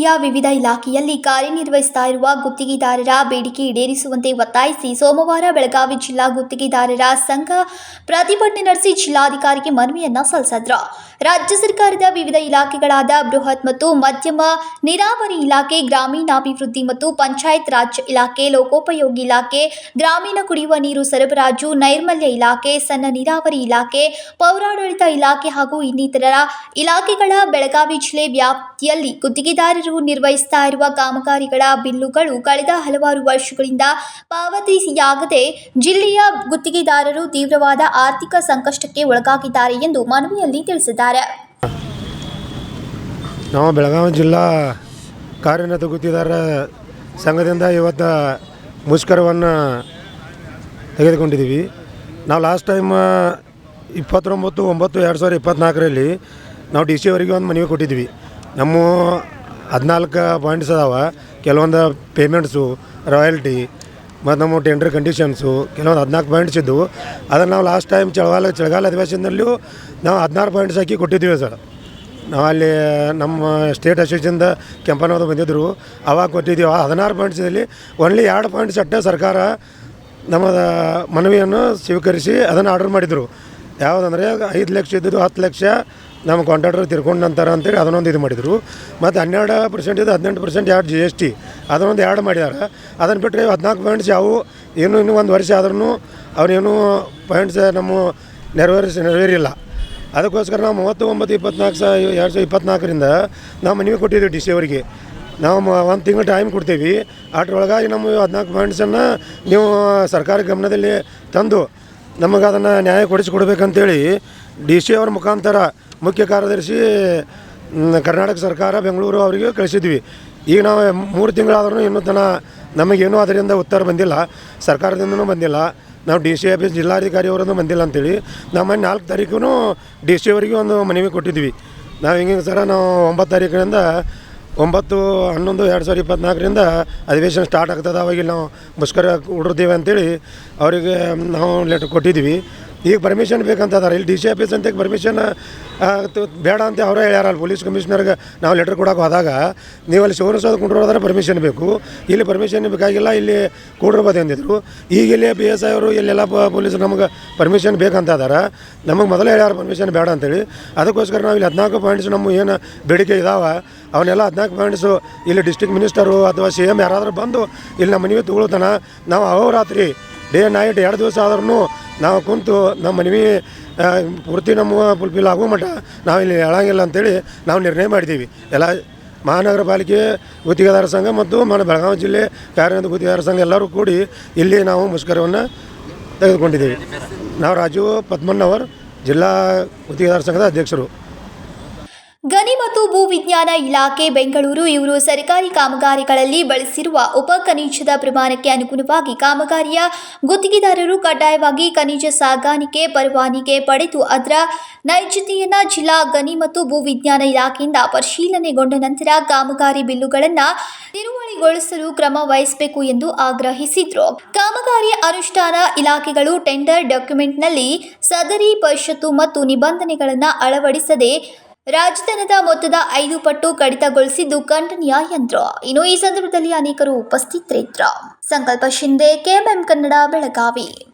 ಜಿಲ್ಲೆಯ ವಿವಿಧ ಇಲಾಖೆಯಲ್ಲಿ ಕಾರ್ಯನಿರ್ವಹಿಸ್ತಾ ಇರುವ ಗುತ್ತಿಗೆದಾರರ ಬೇಡಿಕೆ ಈಡೇರಿಸುವಂತೆ ಒತ್ತಾಯಿಸಿ ಸೋಮವಾರ ಬೆಳಗಾವಿ ಜಿಲ್ಲಾ ಗುತ್ತಿಗೆದಾರರ ಸಂಘ ಪ್ರತಿಭಟನೆ ನಡೆಸಿ ಜಿಲ್ಲಾಧಿಕಾರಿಗೆ ಮನವಿಯನ್ನ ಸಲ್ಲಿಸಿದ್ರು. ರಾಜ್ಯ ಸರ್ಕಾರದ ವಿವಿಧ ಇಲಾಖೆಗಳಾದ ಬೃಹತ್ ಮತ್ತು ಮಧ್ಯಮ ನೀರಾವರಿ ಇಲಾಖೆ, ಗ್ರಾಮೀಣಾಭಿವೃದ್ಧಿ ಮತ್ತು ಪಂಚಾಯತ್ ರಾಜ್ ಇಲಾಖೆ, ಲೋಕೋಪಯೋಗಿ ಇಲಾಖೆ, ಗ್ರಾಮೀಣ ಕುಡಿಯುವ ನೀರು ಸರಬರಾಜು, ನೈರ್ಮಲ್ಯ ಇಲಾಖೆ, ಸಣ್ಣ ನೀರಾವರಿ ಇಲಾಖೆ, ಪೌರಾಡಳಿತ ಇಲಾಖೆ ಹಾಗೂ ಇನ್ನಿತರ ಇಲಾಖೆಗಳ ಬೆಳಗಾವಿ ಜಿಲ್ಲೆ ವ್ಯಾಪ್ತಿಯಲ್ಲಿ ಗುತ್ತಿಗೆದಾರರು ನಿರ್ವಹಿಸ್ತಾ ಇರುವ ಕಾಮಗಾರಿಗಳ ಬಿಲ್ಲುಗಳು ಕಳೆದ ಹಲವಾರು ವರ್ಷಗಳಿಂದ ಪಾವತಿಯಾಗದೆ ಜಿಲ್ಲೆಯ ಗುತ್ತಿಗೆದಾರರು ತೀವ್ರವಾದ ಆರ್ಥಿಕ ಸಂಕಷ್ಟಕ್ಕೆ ಒಳಗಾಗಿದ್ದಾರೆ ಎಂದು ಮನವಿಯಲ್ಲಿ ತಿಳಿಸಿದ್ದಾರೆ. ನಾವು ಬೆಳಗಾವಿ ಜಿಲ್ಲಾ ಕಾರ್ಯನಿರತ ಗುತ್ತಿದಾರ ಸಂಘದಿಂದ ಇವತ್ತು ಮುಷ್ಕರವನ್ನು ತೆಗೆದುಕೊಂಡಿದ್ದೀವಿ ನಾವು ಲಾಸ್ಟ್ ಟೈಮ್ ಇಪ್ಪತ್ತೊಂಬತ್ತು, ಒಂಬತ್ತು, ಎರಡು ಸಾವಿರದ ಇಪ್ಪತ್ತ್ನಾಲ್ಕರಲ್ಲಿ ನಾವು ಡಿ ಸಿ ಒಂದು ಮನವಿ ಕೊಟ್ಟಿದ್ವಿ. ನಮ್ಮ ಹದಿನಾಲ್ಕು ಪಾಯಿಂಟ್ಸ್ ಅದಾವ. ಕೆಲವೊಂದು ಪೇಮೆಂಟ್ಸು ರಾಯಲ್ಟಿ ಮತ್ತು ನಮ್ಮ ಟೆಂಡರ್ ಕಂಡೀಷನ್ಸು ಕೆಲವೊಂದು ಹದಿನಾಲ್ಕು ಪಾಯಿಂಟ್ಸ್ ಇದ್ದವು. ಅದನ್ನು ನಾವು ಲಾಸ್ಟ್ ಟೈಮ್ ಚಳಗಾಲ, ಚಳಿಗಾಲ ಅಧಿವೇಶನದಲ್ಲೂ ನಾವು ಹದಿನಾರು ಪಾಯಿಂಟ್ಸ್ ಹಾಕಿ ಕೊಟ್ಟಿದ್ದೀವಿ ಸರ್. ನಾವು ಅಲ್ಲಿ, ನಮ್ಮ ಸ್ಟೇಟ್ ಅಸೋಸಿಯೇಷನ್ದ ಕೆಂಪನವರು ಬಂದಿದ್ದರು. ಅವಾಗ ಕೊಟ್ಟಿದ್ದೀವಿ. ಆ ಹದಿನಾರು ಪಾಯಿಂಟ್ಸಲ್ಲಿ ಓನ್ಲಿ ಎರಡು ಪಾಯಿಂಟ್ಸ್ ಅಟ್ಟೆ ಸರ್ಕಾರ ನಮ್ಮ ಮನವಿಯನ್ನು ಸ್ವೀಕರಿಸಿ ಅದನ್ನು ಆರ್ಡರ್ ಮಾಡಿದರು. ಯಾವುದಂದರೆ ಐದು ಲಕ್ಷ ಇದ್ದಿದ್ದು ಹತ್ತು ಲಕ್ಷ ನಮ್ಮ ಕಾಂಟ್ರಾಕ್ಟರ್ ತಿರ್ಕೊಂಡು ನಂತರ ಅಂತೇಳಿ ಅದನ್ನೊಂದು ಇದು ಮಾಡಿದರು. ಮತ್ತು ಹನ್ನೆರಡು ಪರ್ಸೆಂಟ್ ಇದು ಹದಿನೆಂಟು ಪರ್ಸೆಂಟ್ ಎರಡು ಜಿ ಎಸ್ ಟಿ ಅದನ್ನೊಂದು ಎರಡು ಮಾಡಿದ್ದಾರೆ ಅದನ್ನು ಬಿಟ್ಟರೆ ಹದಿನಾಲ್ಕು ಪಾಯಿಂಟ್ಸ್ ಯಾವು ಏನು ಇನ್ನೂ ಒಂದು ವರ್ಷ ಆದ್ರೂ ಅವ್ರೇನು ಪಾಯಿಂಟ್ಸ್ ನಮ್ಮ ನೆರವೇರಿಸಿ, ನೆರವೇರಿಲ್ಲ. ಅದಕ್ಕೋಸ್ಕರ ನಾವು ಮೂವತ್ತು ಒಂಬತ್ತು ಇಪ್ಪತ್ನಾಲ್ಕು ಸಾವಿರ ಎರಡು ಸಾವಿರದ ಇಪ್ಪತ್ನಾಲ್ಕರಿಂದ ನಾವು ಮನವಿ ಕೊಟ್ಟಿದ್ದೀವಿ ಡಿ ಸಿ ಅವರಿಗೆ. ನಾವು ಒಂದು ತಿಂಗಳು ಟೈಮ್ ಕೊಡ್ತೀವಿ. ಅದರೊಳಗಾಗಿ ನಮ್ಮ ಹದಿನಾಲ್ಕು ಪಾಯಿಂಟ್ಸನ್ನು ನೀವು ಸರ್ಕಾರ ಗಮನದಲ್ಲಿ ತಂದು ನಮಗೆ ಅದನ್ನು ನ್ಯಾಯ ಕೊಡಿಸಿಕೊಡ್ಬೇಕಂತೇಳಿ ಡಿ ಸಿ ಅವ್ರ ಮುಖಾಂತರ ಮುಖ್ಯ ಕಾರ್ಯದರ್ಶಿ ಕರ್ನಾಟಕ ಸರ್ಕಾರ ಬೆಂಗಳೂರು ಅವರಿಗೆ ಕಳಿಸಿದ್ವಿ. ಈಗ ನಾವು ಮೂರು ತಿಂಗಳಾದ್ರೂ ಇನ್ನೂ ತನ ನಮಗೇನು ಅದರಿಂದ ಉತ್ತರ ಬಂದಿಲ್ಲ. ಸರ್ಕಾರದಿಂದನೂ ಬಂದಿಲ್ಲ. ನಾವು ಡಿ ಸಿ ಆಫೀಸ್ ಜಿಲ್ಲಾಧಿಕಾರಿ ಅವರನ್ನು ಬಂದಿಲ್ಲ ಅಂತೇಳಿ ನಮ್ಮ ನಾಲ್ಕು ತಾರೀಕು ಡಿ ಸಿ ಅವರಿಗೆ ಒಂದು ಮನವಿ ಕೊಟ್ಟಿದ್ವಿ. ನಾವು ಹಿಂಗೆ ಸರ ನಾವು ಒಂಬತ್ತು ತಾರೀಕಿನಿಂದ ಒಂಬತ್ತು, ಹನ್ನೊಂದು, ಎರಡು ಸಾವಿರದ ಇಪ್ಪತ್ನಾಲ್ಕರಿಂದ ಅಧಿವೇಶನ ಸ್ಟಾರ್ಟ್ ಆಗ್ತದೆ. ಅವಾಗ ನಾವು ಮುಷ್ಕರ ಹುಡುರ್ತೀವಿ ಅಂತೇಳಿ ಅವರಿಗೆ ನಾವು ಲೆಟ್ರ್ ಕೊಟ್ಟಿದ್ವಿ. ಈಗ ಪರ್ಮಿಷನ್ ಬೇಕಂತ ಅದಾರೆ ಇಲ್ಲಿ ಡಿ ಸಿ ಆಫೀಸ್ ಅಂತ ಪರ್ಮಿಷನ್ ಬೇಡ ಅಂತ ಅವರೇ ಹೇಳ್ಯಾರ ಪೊಲೀಸ್ ಕಮಿಷನರ್ಗೆ ನಾವು ಲೆಟ್ರ್ ಕೊಡೋಕೆ ಹೋದಾಗ ನೀವು ಅಲ್ಲಿ ಶಿವನಸೋದು ಕುಂಡ್ರೋದ್ರೆ ಪರ್ಮಿಷನ್ ಬೇಕು. ಇಲ್ಲಿ ಪರ್ಮಿಷನ್ ಬೇಕಾಗಿಲ್ಲ, ಇಲ್ಲಿ ಕೂಡಿರ್ಬೋದು ಅಂದಿದ್ರು ಈಗ ಇಲ್ಲಿ ಬಿ ಎಸ್ ಐ ಅವರು, ಇಲ್ಲೆಲ್ಲ ಪೊಲೀಸ್ ನಮಗೆ ಪರ್ಮಿಷನ್ ಬೇಕಂತ ಅದಾರೆ ನಮಗೆ ಮೊದಲೇ ಹೇಳ್ಯಾರ ಪರ್ಮಿಷನ್ ಬೇಡ ಅಂತೇಳಿ. ಅದಕ್ಕೋಸ್ಕರ ನಾವು ಇಲ್ಲಿ ಹದಿನಾಲ್ಕು ಪಾಯಿಂಟ್ಸ್ ನಮ್ಮ ಏನು ಬೇಡಿಕೆ ಇದಾವೆ. ಅವನ್ನೆಲ್ಲ ಹದಿನಾಲ್ಕು ಪಾಯಿಂಟ್ಸು ಇಲ್ಲಿ ಡಿಸ್ಟ್ರಿಕ್ಟ್ ಮಿನಿಸ್ಟರು ಅಥವಾ ಸಿ ಎಂ ಯಾರಾದರೂ ಬಂದು ಇಲ್ಲಿ ನಮ್ಮ ಮನವಿ ತಗೊಳ್ತಾನೆ. ನಾವು ಅವರಾತ್ರಿ ಡೇ ನೈಟ್ ಎರಡು ದಿವಸ ಆದ್ರೂ ನಾವು ಕುಂತು ನಮ್ಮ ಮನವಿ ಪೂರ್ತಿ ನಮ್ಮ ಫುಲ್ಫಿಲ್ ಆಗುವ ಮಟ್ಟ ನಾವು ಇಲ್ಲಿ ಹೇಳಂಗಿಲ್ಲ ಅಂತೇಳಿ ನಾವು ನಿರ್ಣಯ ಮಾಡಿದ್ದೀವಿ. ಎಲ್ಲ ಮಹಾನಗರ ಪಾಲಿಕೆ ಗುತ್ತಿಗೆದಾರ ಸಂಘ ಮತ್ತು ಮನ ಬೆಳಗಾವಿ ಜಿಲ್ಲೆ ಕಾರ್ಯನಿರತ ಗುತ್ತಿಗೆದಾರ ಸಂಘ ಎಲ್ಲರೂ ಕೂಡಿ ಇಲ್ಲಿ ನಾವು ಮುಷ್ಕರವನ್ನು ತೆಗೆದುಕೊಂಡಿದ್ದೀವಿ. ನಾವು ರಾಜೀವ್ ಪದ್ಮಣ್ಣವರ್ ಜಿಲ್ಲಾ ಗುತ್ತಿಗೆದಾರ ಸಂಘದ ಅಧ್ಯಕ್ಷರು. ಗಣಿ ಮತ್ತು ಭೂ ವಿಜ್ಞಾನ ಇಲಾಖೆ ಬೆಂಗಳೂರು ಇವರು ಸರ್ಕಾರಿ ಕಾಮಗಾರಿಗಳಲ್ಲಿ ಬಳಸಿರುವ ಉಪ ಖನಿಜದ ಪ್ರಮಾಣಕ್ಕೆ ಅನುಗುಣವಾಗಿ ಕಾಮಗಾರಿಯ ಗುತ್ತಿಗೆದಾರರು ಕಡ್ಡಾಯವಾಗಿ ಖನಿಜ ಸಾಗಾಣಿಕೆ ಪರವಾನಿಗೆ ಪಡೆದು ಅದರ ನೈಜತೆಯನ್ನು ಜಿಲ್ಲಾ ಗಣಿ ಮತ್ತು ಭೂ ವಿಜ್ಞಾನ ಇಲಾಖೆಯಿಂದ ಪರಿಶೀಲನೆಗೊಂಡ ನಂತರ ಕಾಮಗಾರಿ ಬಿಲ್ಲುಗಳನ್ನು ತಿರುವಳಿಗೊಳಿಸಲು ಕ್ರಮ ವಹಿಸಬೇಕು ಎಂದು ಆಗ್ರಹಿಸಿದರು. ಕಾಮಗಾರಿ ಅನುಷ್ಠಾನ ಇಲಾಖೆಗಳು ಟೆಂಡರ್ ಡಾಕ್ಯುಮೆಂಟ್ನಲ್ಲಿ ಸದರಿ, ಪರಿಷತ್ತು ಮತ್ತು ನಿಬಂಧನೆಗಳನ್ನು ಅಳವಡಿಸದೆ ರಾಜಧನದ ಮೊತ್ತದ ಐದು ಪಟ್ಟು ಕಡಿತಗೊಳಿಸಿದ್ದು ಖಂಡನೀಯ ಯಂತ್ರ. ಇನ್ನು ಈ ಸಂದರ್ಭದಲ್ಲಿ ಅನೇಕರು ಉಪಸ್ಥಿತರಿದ್ದರು. ಸಂಕಲ್ಪ ಶಿಂದೆ, ಕೆಎಂಎಂ ಕನ್ನಡ, ಬೆಳಗಾವಿ.